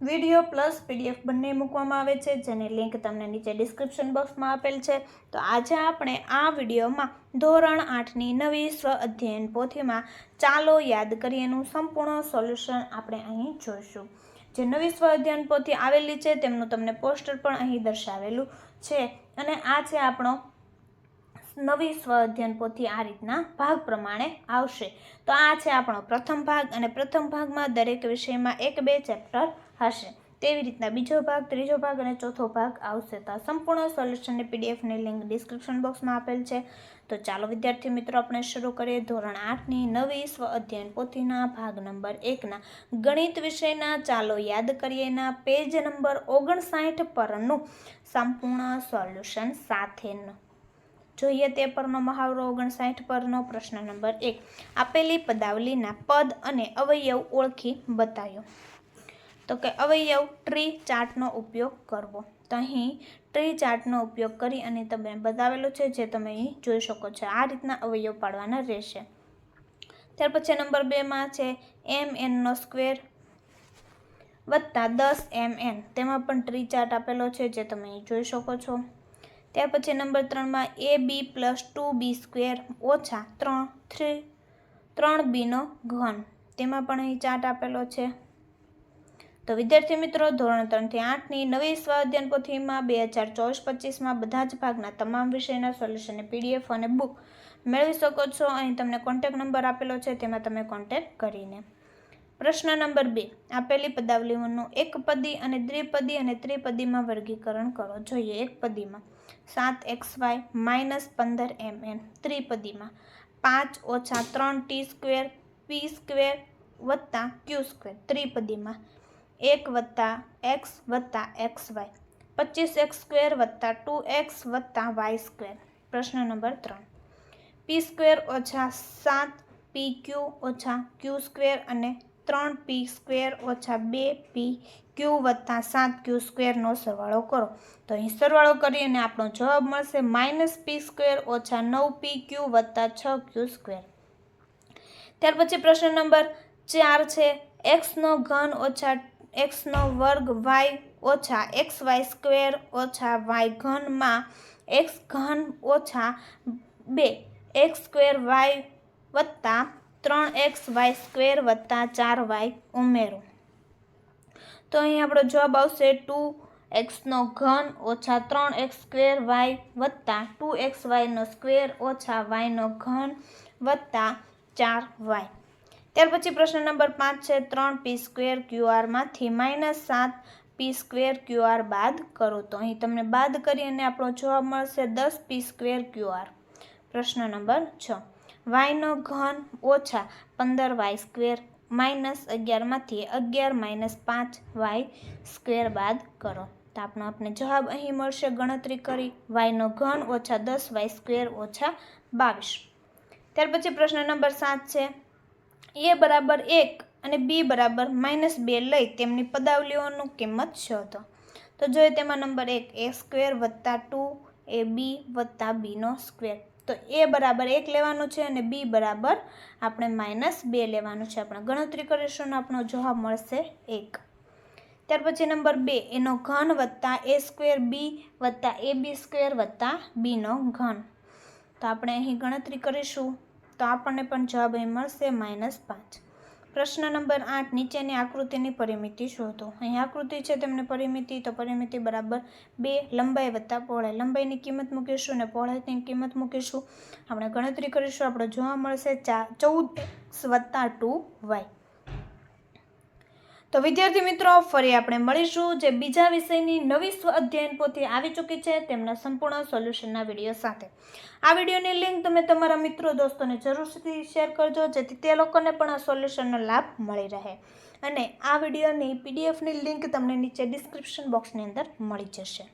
Video plus PDF બંને મૂકવામાં આવે છે, જેની લિંક તમને નીચે ડિસ્ક્રિપ્શન બોક્સમાં આપેલ છે. તો આજે આપણે આ વિડીયોમાં ધોરણ આઠની નવી સ્વ અધ્યયન પોથીમાં ચાલો યાદ કરીએનું સંપૂર્ણ સોલ્યુશન આપણે અહીં જોઈશું. જે નવી સ્વ અધ્યયન પોથી આવેલી છે, તેમનું તમને પોસ્ટર પણ અહીં દર્શાવેલું છે. અને આ છે આપણો નવી સ્વ અધ્યયન પોથી આ રીતના ભાગ પ્રમાણે આવશે. તો આ છે આપણો પ્રથમ ભાગ અને પ્રથમ ભાગમાં દરેક વિષયમાં એક બે ચેપ્ટર હશે. તેવી રીતના બીજો ભાગ, ત્રીજો ભાગ અને ચોથો ભાગ આવશે. તો આ સંપૂર્ણ સોલ્યુશનની પીડીએફની લિંક ડિસ્ક્રિપ્શન બોક્સમાં આપેલ છે. તો ચાલો વિદ્યાર્થી મિત્રો, આપણે શરૂ કરીએ ધોરણ આઠની નવી સ્વ અધ્યયન પોથીના ભાગ નંબર એકના. ગણિત વિષયના ચાલો યાદ કરીએના પેજ નંબર ઓગણસાઠ પરનું સંપૂર્ણ સોલ્યુશન સાથેનું જોઈએ તે પરનો મહાવરો ઓગણસાઠ પરનો પ્રશ્ન નંબર એક. આપેલી પદાવલીના પદ અને અવયવ ઓળખી બતાવ્યો તો કે અવયવ ટ્રી ચાર્ટનો ઉપયોગ કરવો. તો અહીં ટ્રી ચાર્ટનો ઉપયોગ કરી અને તમે બતાવેલો છે જે તમે અહીં જોઈ શકો છો. આ રીતના અવયવ પાડવાના રહેશે. ત્યાર પછી નંબર બેમાં છે એમ એનનો સ્ક્વેર વત્તા દસ એમ એન. તેમાં પણ ટ્રી ચાર્ટ આપેલો છે જે તમે અહીં જોઈ શકો છો. ત્યાર પછી નંબર ત્રણમાં A B plus two B square ઓછા ત્રણ થ્રી ત્રણ બીનો ઘન. તેમાં પણ અહીં ચાર્ટ આપેલો છે. તો વિદ્યાર્થી મિત્રો, ધોરણ ત્રણથી આઠની નવી સ્વાધ્યાન પોથીમાં બે હજાર ચોવીસ પચીસમાં બધા જ ભાગના તમામ વિષયના સોલ્યુશનને પીડીએફ અને બુક મેળવી શકો છો. અહીં તમને કોન્ટેક નંબર આપેલો છે, તેમાં તમે કોન્ટેક કરીને. પ્રશ્ન નંબર બે, આપેલી પદાવલીઓનું એકપદી અને દ્વિપદી અને ત્રિપદીમાં વર્ગીકરણ કરો. જોઈએ એકપદીમાં સાત એક્સ વાય માઇનસ પંદર એમ એન ત્રિપદીમાં. પાંચ ઓછા ત્રણ ટી સ્ક્વેર, પી સ્ક્વેર વત્તા ક્યુ સ્ક્વેર ત્રિપદીમાં. એક વત્તા એક્સ વત્તા એક્સ વાય. પચીસ એક્સ સ્ક્વેર વત્તા ટુ એક્સ વત્તા વાય સ્ક્વેર. પ્રશ્ન નંબર ત્રણ. પી સ્ક્વેર ઓછા સાત, પી ક્યુ ઓછા ક્યુ સ્ક્વેર અને ત્રણ પી સ્ક્વેર ઓછા બે પી ક્યુ વત્તા સાત ક્યુ સ્ક્વેરનો સરવાળો કરો. તો અહીં સરવાળો કરીને આપણો જવાબ મળશે માઇનસ પી સ્ક્વેર ઓછા નવ પી ક્યુ વત્તા છ ક્યુ સ્ક્વેર ત્યાર પછી પ્રશ્ન નંબર ચાર છે એક્સનો ઘન ઓછા એક્સનો વર્ગ વાય ઓછા એક્સ વાય સ્ક્વેર ઓછા વાય ઘનમાં એક્સ ઘન ઓછા બે એક્સ સ્ક્વેર વાય વત્તા ત્રણ એક્સ વાય સ્ક્વેર વત્તા ચાર વાય ઉમેરો. તો અહીં આપણો જવાબ આવશે ટુ એક્સનો ઘન ઓછા ત્રણ એક્સ સ્ક્વેર વાય વત્તા ટુ એક્સ વાયનો સ્ક્વેર ઓછા વાયનો ઘન વત્તા ચાર વાય. ત્યાર પછી પ્રશ્ન નંબર પાંચ છે ત્રણ પી સ્ક્વેર ક્યુઆરમાંથી માઇનસ સાત પી સ્ક્વેર ક્યુઆર બાદ કરો. તો અહીં તમને બાદ કરી અને આપણો જવાબ મળશે દસ પી સ્ક્વેર ક્યુઆર પ્રશ્ન નંબર છ. વાયનો ઘન ઓછા પંદર વાય સ્ક્વેર માઇનસ અગિયારમાંથી અગિયાર માઇનસ પાંચ વાય સ્ક્વેર બાદ કરો. તો આપણો આપણે જવાબ અહીં મળશે ગણતરી કરી. વાયનો ઘન ઓછા દસ વાય સ્ક્વેર ઓછા બાવીસ. ત્યાર પછી પ્રશ્ન નંબર સાત છે. એ બરાબર એક અને બી બરાબર માઇનસ બે લઈ તેમની પદાવલીઓનું કિંમત શોધો તો જોઈએ તેમાં નંબર એક, એ સ્ક્વેર વત્તા ટુ, એ બી વત્તા બીનો સ્ક્વેર. તો એ બરાબર એક લેવાનું છે અને બી બરાબર આપણે માઇનસ બે લેવાનું છે. આપણે ગણતરી કરીશું અને આપણો જવાબ મળશે એક. ત્યાર પછી નંબર બે, એનો ઘન વત્તા એ સ્ક્વેર બી વત્તા એ બી સ્ક્વેર વત્તા બીનો ઘન. તો આપણે અહીં ગણતરી કરીશું. તો આપણને પણ જવાબ અહીં મળશે માઇનસ પાંચ. પ્રશ્ન નંબર આઠ, નીચેની આકૃતિની પરિમિતિ શોધો. અહીં આકૃતિ છે તેમને પરિમિતિ, તો પરિમિતિ બરાબર બે, લંબાઈ વત્તા પહોળાઈ. લંબાઈની કિંમત મૂકીશું અને પહોળાઈની કિંમત મૂકીશું. આપણે ગણતરી કરીશું. આપણે જોવા મળશે ચા, ચૌદ વત્તા ટુ વાય. તો વિદ્યાર્થી મિત્રો, ફરી આપણે મળીશું જે બીજા વિષયની નવી સ્વ અધ્યયન આવી ચૂકી છે તેમના સંપૂર્ણ સોલ્યુશનના વીડિયો સાથે. આ વિડીયોની લિંક તમે તમારા મિત્રો, દોસ્તોને જરૂરથી શેર કરજો, જેથી તે લોકોને પણ આ સોલ્યુશનનો લાભ મળી રહે. અને આ વિડીયોની પીડીએફની લિંક તમને નીચે ડિસ્ક્રિપ્શન બોક્સની અંદર મળી જશે.